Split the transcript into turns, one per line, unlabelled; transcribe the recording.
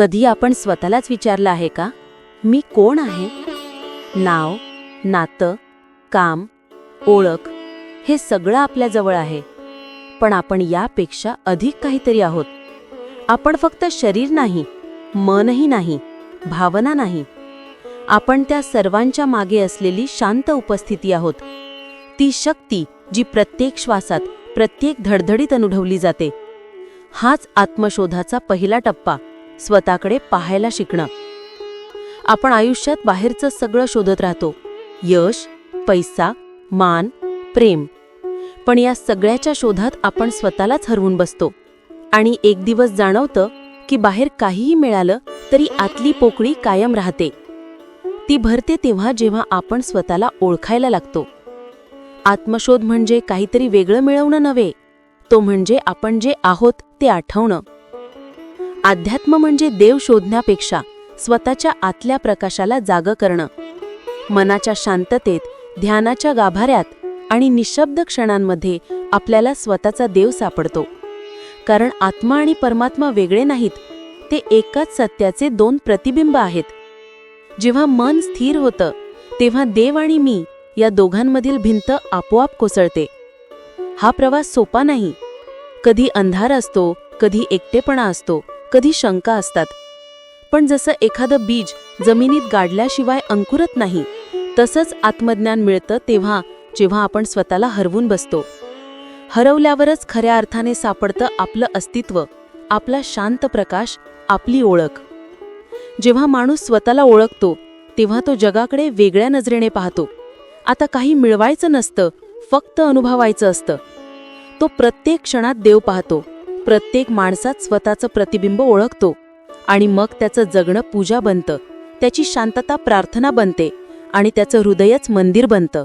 कधी आपण स्वतःलाच विचारलं आहे का? मी कोण आहे? नाव नातं काम ओळख हे सगळं आपल्याजवळ आहे. पण आपण यापेक्षा अधिक काहीतरी आहोत. आपण फक्त शरीर नाही मनही नाही भावना नाही. आपण त्या सर्वांच्या मागे असलेली शांत उपस्थिती आहोत. ती शक्ती जी प्रत्येक श्वासात प्रत्येक धडधडीत अनुभवली जाते. हाच आत्मशोधाचा पहिला टप्पा. स्वतःकडे पाहायला शिकणं. आपण आयुष्यात बाहेरचं सगळं शोधत राहतो. यश पैसा मान प्रेम. पण या सगळ्याच्या शोधात आपण स्वतःलाच हरवून बसतो. आणि एक दिवस जाणवतं की बाहेर काहीही मिळालं तरी आतली पोकळी कायम राहते. ती भरते तेव्हा जेव्हा आपण स्वतःला ओळखायला लागतो. आत्मशोध म्हणजे काहीतरी वेगळं मिळवणं नव्हे. तो म्हणजे आपण जे आहोत ते आठवणं. अध्यात्म म्हणजे देव शोधण्यापेक्षा स्वतःच्या आतल्या प्रकाशाला जाग करणं. मनाच्या शांततेत ध्यानाच्या गाभाऱ्यात आणि निशब्द क्षणांमध्ये आपल्याला स्वतःचा देव सापडतो. कारण आत्मा आणि परमात्मा वेगळे नाहीत ते एकाच सत्याचे दोन प्रतिबिंब आहेत. जेव्हा मन स्थिर होतं तेव्हा देव आणि मी या दोघांमधील भिंत आपोआप कोसळते. हा प्रवास सोपा नाही. कधी अंधार असतो कधी एकटेपणा असतो. कधी शंका असतात. पण जसं एखादं बीज जमिनीत गाडल्याशिवाय अंकुरत नाही तसंच आत्मज्ञान मिळतं तेव्हा जेव्हा आपण स्वतःला हरवून बसतो. हरवल्यावरच खऱ्या अर्थाने सापडतं आपलं अस्तित्व आपला शांत प्रकाश आपली ओळख. जेव्हा माणूस स्वतःला ओळखतो तेव्हा तो जगाकडे वेगळ्या नजरेने पाहतो. आता काही मिळवायचं नसतं फक्त अनुभवायचं असतं. तो प्रत्येक क्षणात देव पाहतो. प्रत्येक माणसात स्वतःचं प्रतिबिंब ओळखतो आणि मग त्याचं जगणं पूजा बनतं. त्याची शांतता प्रार्थना बनते आणि त्याचं हृदयच मंदिर बनतं.